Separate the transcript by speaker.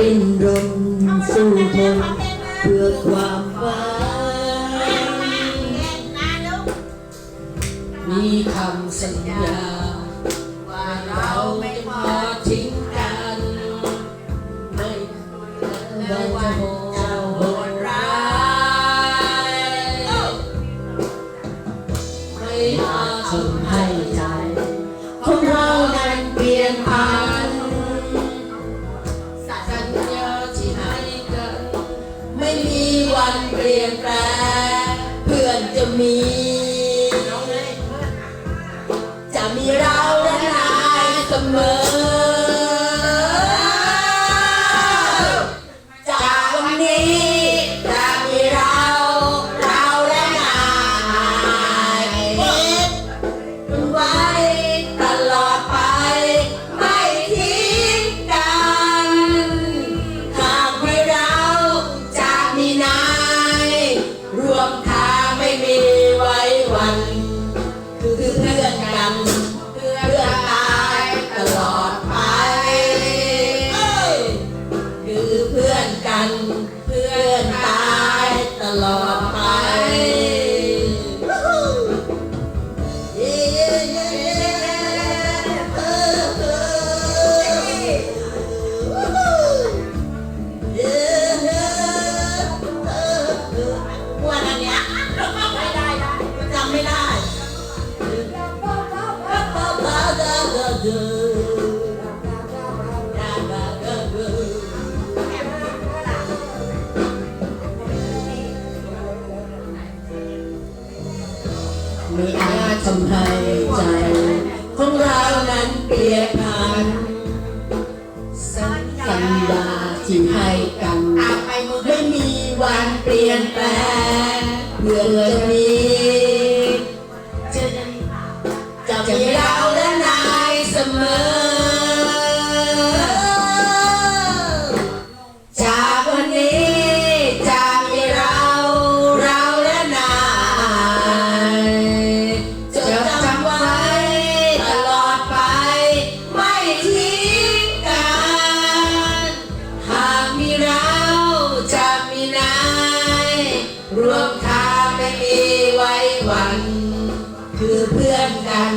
Speaker 1: tinh rồng
Speaker 2: sâu thầm vượt qua vai.
Speaker 1: Vì thầm sinh ra
Speaker 2: và đau mây mò
Speaker 1: chính tan mây mây mò hồn rai. Mây mò thầm วันเปลี่ยนแปลงเพื่อนจะมี จะมีเราและนายเสมอ ไม่อาจทำให้ใจ ของเรานั้นเปลี่ยนพันสัญญาที่ให้กันไม่มีวันเปลี่ยนแปลงเพื่อจะมีจะ
Speaker 2: จะมีได้
Speaker 1: คือเพื่อนกัน